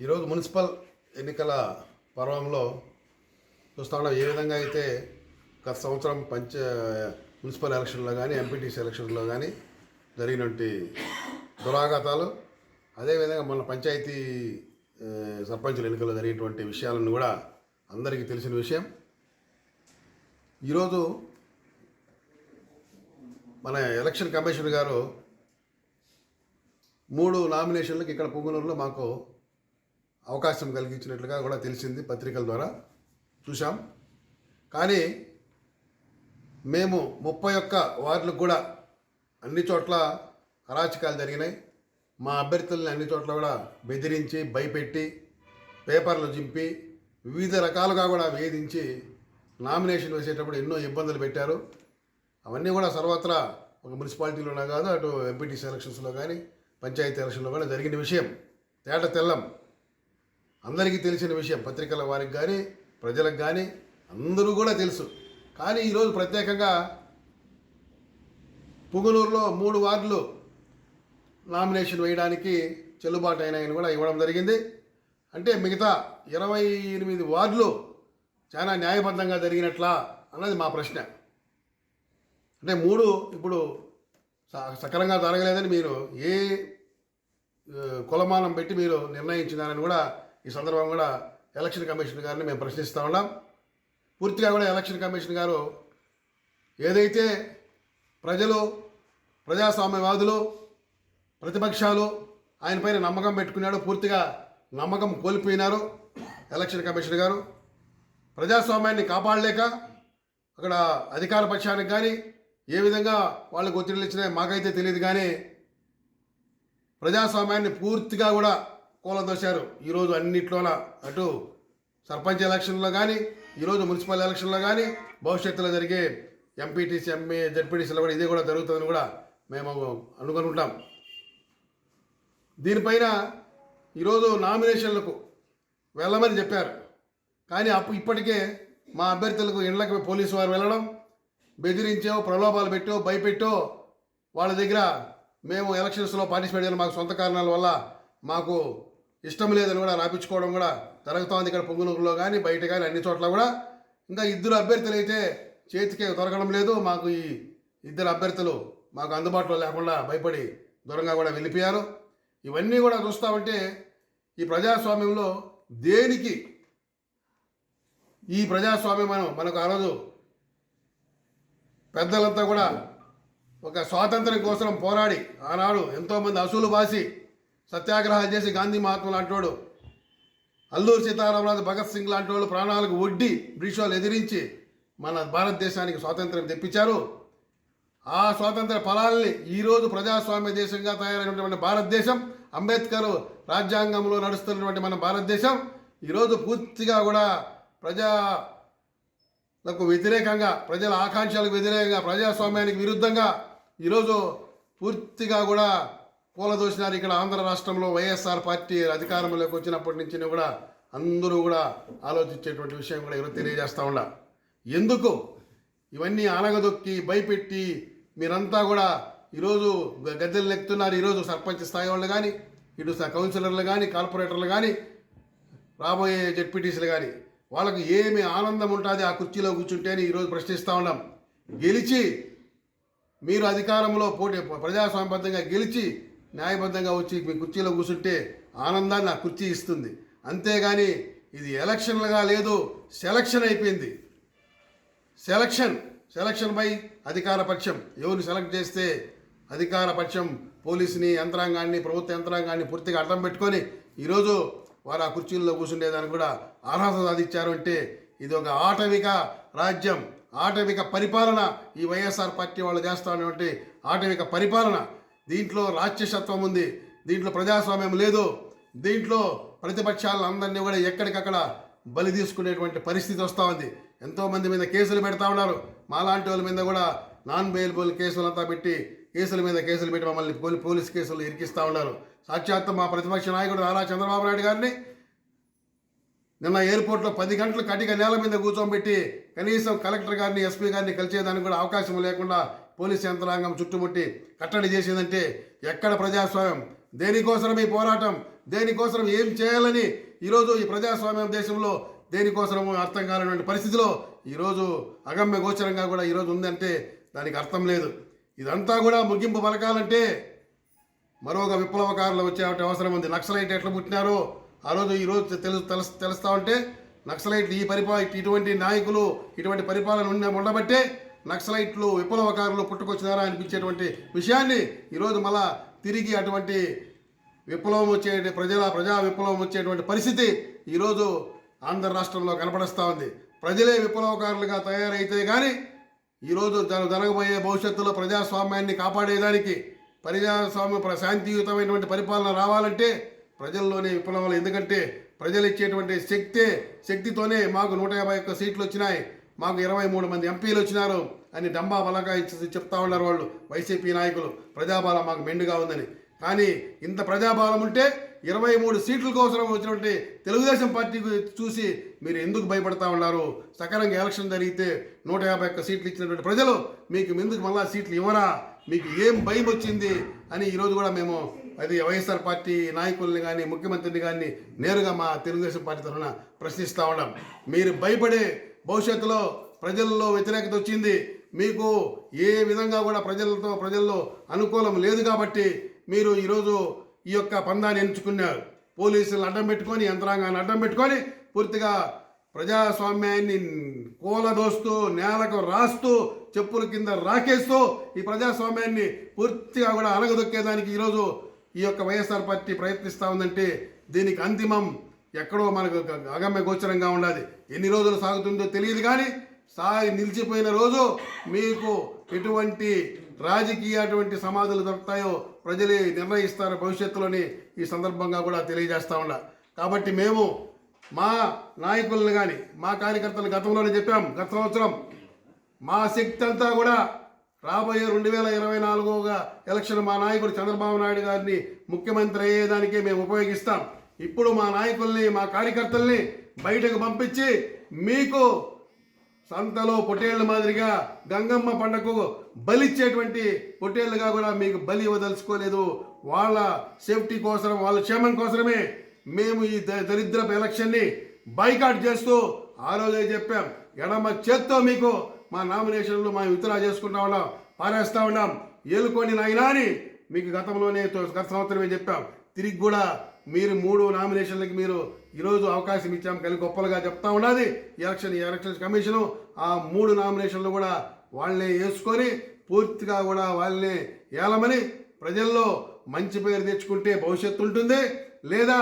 ఈరోజు మున్సిపల్ ఎన్నికల పర్వంలో చూస్తా ఉన్నాం ఏ విధంగా అయితే గత సంవత్సరం పంచ మున్సిపల్ ఎలక్షన్లో కానీ ఎంపీటీసీ ఎలక్షన్లో కానీ జరిగినటువంటి దురాఘాతాలు అదేవిధంగా మన పంచాయతీ సర్పంచుల ఎన్నికల్లో జరిగినటువంటి విషయాలను కూడా అందరికీ తెలిసిన విషయం. ఈరోజు మన ఎలక్షన్ కమిషనర్ గారు మూడు నామినేషన్లకు ఇక్కడ పుంగనూరులో మాకు అవకాశం కలిగించినట్లుగా కూడా తెలిసింది పత్రికల ద్వారా. చూసాం కానీ మేము ముప్పై ఒక్క వార్డులకు కూడా అన్ని చోట్ల అరాచకాలు జరిగినాయి. మా అభ్యర్థుల్ని అన్ని చోట్ల కూడా బెదిరించి భయపెట్టి పేపర్లు చింపి వివిధ రకాలుగా కూడా వేధించి నామినేషన్ వేసేటప్పుడు ఎన్నో ఇబ్బందులు పెట్టారు. అవన్నీ కూడా సర్వత్రా ఒక మున్సిపాలిటీలోనే కాదు అటు ఎంపీటీసీ ఎలక్షన్స్లో కానీ పంచాయతీ ఎలక్షన్లో కానీ జరిగిన విషయం. తేట తెల్లం. అందరికీ తెలిసిన విషయం. పత్రికల వారికి కానీ ప్రజలకు కానీ అందరూ కూడా తెలుసు. కానీ ఈరోజు ప్రత్యేకంగా పుగునూరులో మూడు వార్డులు నామినేషన్ వేయడానికి చెల్లుబాటు అయినాయని కూడా ఇవ్వడం జరిగింది. అంటే మిగతా ఇరవై ఎనిమిది వార్డులు చాలా న్యాయబద్ధంగా జరిగినట్లా అన్నది మా ప్రశ్న. అంటే మూడు ఇప్పుడు స- జరగలేదని మీరు ఏ కులమానం పెట్టి మీరు నిర్ణయించినారని కూడా ఈ సందర్భం కూడా ఎలక్షన్ కమిషన్ గారిని మేము ప్రశ్నిస్తూ ఉన్నాం. పూర్తిగా కూడా ఎలక్షన్ కమిషన్ గారు ఏదైతే ప్రజలు ప్రజాస్వామ్యవాదులు ప్రతిపక్షాలు ఆయన పైన నమ్మకం పెట్టుకున్నాడో పూర్తిగా నమ్మకం కోల్పోయినారు ఎలక్షన్ కమిషన్ గారు. ప్రజాస్వామ్యాన్ని కాపాడలేక అక్కడ అధికార పక్షానికి కానీ ఏ విధంగా వాళ్ళకు ఒత్తిడిలు ఇచ్చినాయి మాకైతే తెలియదు కానీ ప్రజాస్వామ్యాన్ని పూర్తిగా కూడా కూలదోశారు ఈరోజు అన్నిట్లోన అటు సర్పంచ్ ఎలక్షన్లో కానీ ఈరోజు మున్సిపల్ ఎలక్షన్లో కానీ భవిష్యత్తులో జరిగే ఎంపీటీసీ ఎంఏ జడ్పీటీసీలో కూడా ఇదే కూడా జరుగుతుందని కూడా మేము అనుకుంటాం దీనిపైన ఈరోజు నామినేషన్లకు వెళ్ళమని చెప్పారు. కానీ అప్పు ఇప్పటికే మా అభ్యర్థులకు ఇండ్లకు పోలీసు వారు వెళ్ళడం బెదిరించో ప్రలోభాలు పెట్టో భయపెట్టో వాళ్ళ దగ్గర మేము ఎలక్షన్స్లో పార్టిసిపేట్ చేయాలి మాకు సొంత కారణాల వల్ల మాకు ఇష్టం లేదని కూడా రాపించుకోవడం కూడా జరుగుతోంది ఇక్కడ పొంగునూరులో కానీ బయట కానీ అన్ని చోట్ల కూడా. ఇంకా ఇద్దరు అభ్యర్థులు అయితే చేతికి దొరకడం లేదు. మాకు ఈ ఇద్దరు అభ్యర్థులు మాకు అందుబాటులో లేకుండా భయపడి దూరంగా కూడా వెళ్ళిపోయారు. ఇవన్నీ కూడా చూస్తామంటే ఈ ప్రజాస్వామ్యంలో దేనికి ఈ ప్రజాస్వామ్యం మనం మనకు ఆ రోజు పెద్దలంతా కూడా ఒక స్వాతంత్రం కోసం పోరాడి ఆనాడు ఎంతోమంది అసూలు బాసి సత్యాగ్రహాలు చేసి గాంధీ మహాత్మ లాంటి అల్లూరు సీతారామరాజు భగత్ సింగ్ లాంటి వాళ్ళు ప్రాణాలకు ఒడ్డి బ్రిటిష్ వాళ్ళు ఎదిరించి మన భారతదేశానికి స్వాతంత్రం తెప్పించారు. ఆ స్వాతంత్ర ఫలాల్ని ఈరోజు ప్రజాస్వామ్య దేశంగా తయారైనటువంటి భారతదేశం అంబేద్కర్ రాజ్యాంగంలో నడుస్తున్నటువంటి మన భారతదేశం ఈరోజు పూర్తిగా కూడా ప్రజలకు వ్యతిరేకంగా ప్రజల ఆకాంక్షలకు వ్యతిరేకంగా ప్రజాస్వామ్యానికి విరుద్ధంగా ఈరోజు పూర్తిగా కూడా కూలదోసినారు ఇక్కడ ఆంధ్ర రాష్ట్రంలో వైఎస్ఆర్ పార్టీ అధికారంలోకి వచ్చినప్పటి నుంచి కూడా అందరూ కూడా ఆలోచించేటువంటి విషయం కూడా ఈరోజు తెలియజేస్తూ ఉండ ఎందుకు? ఇవన్నీ అనగదొక్కి భయపెట్టి మీరంతా కూడా ఈరోజు గ- గద్దెలు నెక్కుతున్నారు. ఈరోజు సర్పంచ్ స్థాయి వాళ్ళు కానీ ఇటు కౌన్సిలర్లు కానీ కార్పొరేటర్లు కానీ రాబోయే జడ్పీటీసీలు కానీ వాళ్ళకు ఏమి ఆనందం ఉంటుంది ఆ కుర్చీలో కూర్చుంటే అని ఈరోజు ప్రశ్నిస్తూ ఉన్నాం. గెలిచి మీరు అధికారంలో పోటీ ప్రజాస్వామ్యబద్ధంగా గెలిచి న్యాయబద్ధంగా వచ్చి మీ కుర్చీలో కూర్చుంటే ఆనందాన్ని ఆ కుర్చీ ఇస్తుంది. అంతేగాని ఇది ఎలక్షన్లుగా లేదు సెలక్షన్ అయిపోయింది. సెలక్షన్ సెలక్షన్ బై అధికార పక్షం. ఎవరిని సెలెక్ట్ చేస్తే అధికార పక్షం పోలీసుని యంత్రాంగాన్ని ప్రభుత్వ యంత్రాంగాన్ని పూర్తిగా అడ్డం పెట్టుకొని ఈరోజు వారు ఆ కుర్చీల్లో కూర్చుండేదానికి కూడా అర్హత సాధించారు అంటే ఇది ఒక ఆటవిక రాజ్యం ఆటవిక పరిపాలన ఈ వైఎస్ఆర్ పార్టీ వాళ్ళు చేస్తున్నటువంటి ఆటవిక పరిపాలన. దీంట్లో రాక్షసత్వం ఉంది దీంట్లో ప్రజాస్వామ్యం లేదు దీంట్లో ప్రతిపక్షాలను అందరినీ కూడా ఎక్కడికక్కడ బలి తీసుకునేటువంటి పరిస్థితి వస్తూ ఉంది. ఎంతోమంది మీద కేసులు పెడతా ఉన్నారు. మాలాంటి వాళ్ళ మీద కూడా నాన్ బెయిలబుల్ కేసులంతా పెట్టి కేసుల మీద కేసులు పెట్టి మమ్మల్ని పోలీ- పోలీస్ కేసులు ఇరికిస్తూ ఉన్నారు. సాక్షాత్తు మా ప్రతిపక్ష నాయకుడు నారా చంద్రబాబు నాయుడు గారిని నిన్న ఎయిర్పోర్ట్లో పది గంటలు కటిక నేల మీద కూర్చోబెట్టి కనీసం కలెక్టర్ గారిని ఎస్పీ గారిని కలిసేదానికి కూడా అవకాశం లేకుండా పోలీస్ యంత్రాంగం చుట్టుముట్టి కట్టడి చేసిందంటే ఎక్కడ ప్రజాస్వామ్యం? దేనికోసం ఈ పోరాటం? దేనికోసం ఏం చేయాలని ఈరోజు ఈ ప్రజాస్వామ్యం దేశంలో దేనికోసం అర్థం కానటువంటి పరిస్థితిలో ఈరోజు అగమ్య గోచరంగా కూడా ఈరోజు ఉందంటే దానికి అర్థం లేదు. ఇదంతా కూడా ముగింపు పలకాలంటే మరొక విప్లవకారులు వచ్చే అవసరం ఉంది. నక్సలైట్ ఎట్లా పుట్టినారో ఆ రోజు ఈరోజు తెలుసు తెలుసు తెలుస్తా ఉంటే నక్సలైట్లు ఈ పరిపా ఇటువంటి నాయకులు ఇటువంటి పరిపాలన ఉండబట్టే నక్సలైట్లు విప్లవకారులు పుట్టుకొచ్చినారా అనిపించేటువంటి విషయాన్ని ఈరోజు మళ్ళా తిరిగి అటువంటి విప్లవం వచ్చే ప్రజల ప్రజా విప్లవం వచ్చేటువంటి పరిస్థితి ఈరోజు ఆంధ్ర రాష్ట్రంలో కనపడస్తా ఉంది. ప్రజలే విప్లవకారులుగా తయారైతే కానీ ఈరోజు జరగబోయే భవిష్యత్తులో ప్రజాస్వామ్యాన్ని కాపాడేదానికి ప్రజాస్వామ్య ప్ర- శాంతియుతమైనటువంటి పరిపాలన రావాలంటే ప్రజల్లోనే విప్లవాలు. ఎందుకంటే ప్రజలు ఇచ్చేటువంటి శక్తే శక్తితోనే మాకు నూట యాభై ఒక్క సీట్లు వచ్చినాయి. మాకు ఇరవై మూడు మంది ఎంపీలు వచ్చినారు. అని డంబా బలగా ఇచ్చి చెప్తా ఉన్నారు వాళ్ళు వైసీపీ నాయకులు. ప్రజాబలం మాకు మెండుగా ఉందని. కానీ ఇంత ప్రజాబలం ఉంటే ఇరవై మూడు సీట్ల కోసం వచ్చినటువంటి తెలుగుదేశం పార్టీ చూసి మీరు ఎందుకు భయపడతా ఉన్నారు? సకాలంగా ఎలక్షన్ జరిగితే నూట యాభై ఒక్క సీట్లు ఇచ్చినటువంటి ప్రజలు మీకు ఎందుకు మళ్ళా సీట్లు ఇవ్వరా? మీకు ఏం భయం వచ్చింది? అని ఈరోజు కూడా మేము అది వైఎస్ఆర్ పార్టీ నాయకుల్ని కానీ ముఖ్యమంత్రిని కానీ నేరుగా మా తెలుగుదేశం పార్టీ తరఫున ప్రశ్నిస్తూ ఉన్నాం. మీరు భయపడే భవిష్యత్తులో ప్రజల్లో వ్యతిరేకత వచ్చింది. మీకు ఏ విధంగా కూడా ప్రజలతో ప్రజల్లో అనుకూలం లేదు కాబట్టి మీరు ఈరోజు ఈ యొక్క పందాన్ని ఎంచుకున్నారు. పోలీసులను అడ్డం పెట్టుకొని యంత్రాంగాన్ని అడ్డం పెట్టుకొని పూర్తిగా ప్రజాస్వామ్యాన్ని కూలదోస్తూ నేలకు రాస్తూ చెప్పుల కింద రాకేస్తూ ఈ ప్రజాస్వామ్యాన్ని పూర్తిగా కూడా అలగదొక్కేదానికి ఈరోజు ఈ యొక్క వైఎస్ఆర్ పార్టీ ప్రయత్నిస్తూ ఉందంటే దీనికి అంతిమం ఎక్కడో మనకు అగమ్య గోచరంగా ఉండాలి. ఎన్ని రోజులు సాగుతుందో తెలియదు కానీ సాగి నిలిచిపోయిన రోజు మీకు ఎటువంటి రాజకీయ అటువంటి సమాధులు దొరుకుతాయో ప్రజలే నిర్ణయిస్తారు భవిష్యత్తులోని ఈ సందర్భంగా కూడా తెలియజేస్తా ఉండ కాబట్టి మేము మా నాయకులను కానీ మా కార్యకర్తలు గతంలోనే చెప్పాం గత సంవత్సరం. మా శక్తి అంతా కూడా రాబోయే రెండు వేల ఇరవై నాలుగోగా ఎలక్షన్ మా నాయకుడు చంద్రబాబు నాయుడు గారిని ముఖ్యమంత్రి అయ్యేదానికే మేము ఉపయోగిస్తాం. ఇప్పుడు మా నాయకుల్ని మా కార్యకర్తల్ని బయటకు పంపించి మీకు సంతలో పొట్టేళ్ళ మాదిరిగా గంగమ్మ పండగకు బలిచ్చేటువంటి పొట్టేళ్ళుగా కూడా మీకు బలి ఇవ్వదలుచుకోలేదు. వాళ్ళ సేఫ్టీ కోసం వాళ్ళ క్షేమం కోసమే మేము ఈ ద- దరిద్రపు ఎలక్షన్ని బైకాట్ చేస్తూ ఆ రోజే చెప్పాం. ఎడమ చేత్తో మీకు మా నామినేషన్లు మా విత్డ్రా చేసుకుంటా ఉన్నాం పారేస్తా ఉన్నాం. ఏలుకోండి నాయనా అని మీకు గతంలోనే గత సంవత్సరమే చెప్పాం. తిరిగి కూడా మీరు మూడు నామినేషన్లకి మీరు ఈరోజు అవకాశం ఇచ్చాం. కలిగి గొప్పలుగా చెప్తా ఉన్నది ఎలక్షన్ ఎలక్షన్ కమిషను. ఆ మూడు నామినేషన్లు కూడా వాళ్ళనే వేసుకొని పూర్తిగా కూడా వాళ్ళనే ఏలమని ప్రజల్లో మంచి పేరు తెచ్చుకుంటే భవిష్యత్తు ఉంటుంది. లేదా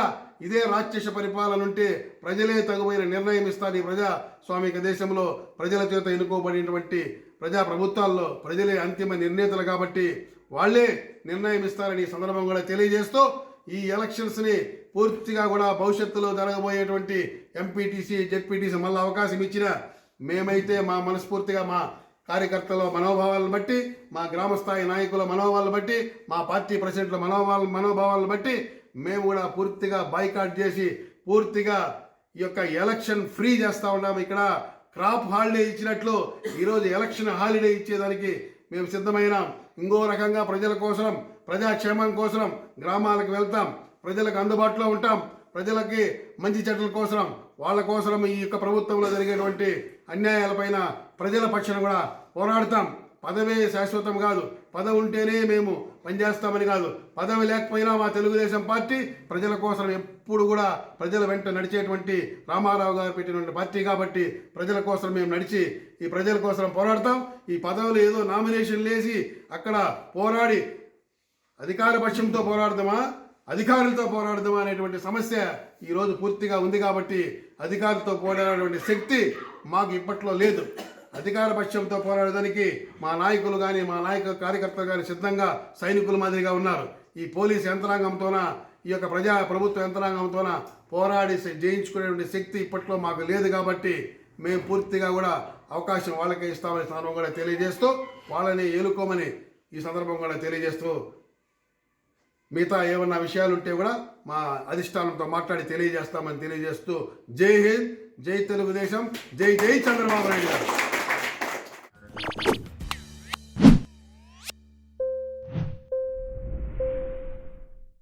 ఇదే రాక్షస పరిపాలన ఉంటే ప్రజలే తగుమైన నిర్ణయం ఇస్తారు ఈ ప్రజాస్వామిక దేశంలో. ప్రజల చేత ఎన్నుకోబడినటువంటి ప్రజా ప్రభుత్వాల్లో ప్రజలే అంతిమ నిర్ణేతలు కాబట్టి వాళ్ళే నిర్ణయం ఇస్తారని ఈ సందర్భం కూడా తెలియజేస్తూ ఈ ఎలక్షన్స్ని పూర్తిగా కూడా భవిష్యత్తులో జరగబోయేటువంటి ఎంపీటీసీ జెడ్పీటీసీ మళ్ళీ అవకాశం ఇచ్చిన మేమైతే మా మనస్ఫూర్తిగా మా కార్యకర్తల మనోభావాలను బట్టి మా గ్రామ స్థాయి నాయకుల మనోభావాలను బట్టి మా పార్టీ ప్రెసిడెంట్ల మనోభావాల మనోభావాలను బట్టి మేము కూడా పూర్తిగా బైకాట్ చేసి పూర్తిగా ఈ యొక్క ఎలక్షన్ ఫ్రీ చేస్తూ ఉన్నాము. ఇక్కడ క్రాప్ హాలిడే ఇచ్చినట్లు ఈరోజు ఎలక్షన్ హాలిడే ఇచ్చేదానికి మేము సిద్ధమైనాం. ఇంకో రకంగా ప్రజల కోసం ప్రజాక్షేమం కోసం గ్రామాలకు వెళ్తాం ప్రజలకు అందుబాటులో ఉంటాం ప్రజలకి మంచి చెట్ల కోసం వాళ్ళ కోసం ఈ యొక్క ప్రభుత్వంలో జరిగేటువంటి అన్యాయాలపైన ప్రజల పక్షాన కూడా పోరాడతాం. పదవే శాశ్వతం కాదు. పదవి ఉంటేనే మేము పనిచేస్తామని కాదు. పదవి లేకపోయినా మా తెలుగుదేశం పార్టీ ప్రజల కోసం ఎప్పుడు కూడా ప్రజల వెంట నడిచేటువంటి రామారావు గారు పెట్టినటువంటి పార్టీ కాబట్టి ప్రజల కోసం మేము నడిచి ఈ ప్రజల కోసం పోరాడతాం. ఈ పదవులు ఏదో నామినేషన్ వేసి అక్కడ పోరాడి అధికార పక్షంతో పోరాడదామా? అధికారులతో పోరాడదామా అనేటువంటి సమస్య ఈరోజు పూర్తిగా ఉంది కాబట్టి అధికారులతో పోరాడేటువంటి శక్తి మాకు ఇప్పట్లో లేదు. అధికార పక్షంతో పోరాడడానికి మా నాయకులు కానీ మా నాయక కార్యకర్తలు కానీ సిద్ధంగా సైనికుల మాదిరిగా ఉన్నారు. ఈ పోలీస్ యంత్రాంగంతోన ఈ యొక్క ప్రజా ప్రభుత్వ యంత్రాంగంతోన పోరాడి జయించుకునేటువంటి శక్తి ఇప్పట్లో మాకు లేదు కాబట్టి మేము పూర్తిగా కూడా అవకాశం వాళ్ళకే ఇస్తామని స్థానం కూడా తెలియజేస్తూ వాళ్ళని ఏలుకోమని ఈ సందర్భం కూడా తెలియజేస్తూ మిగతా ఏమన్నా విషయాలు ఉంటే కూడా మా అధిష్టానంతో మాట్లాడి తెలియజేస్తామని తెలియజేస్తూ జై హింద్ జై తెలుగుదేశం జై జై చంద్రబాబు నాయుడు గారు.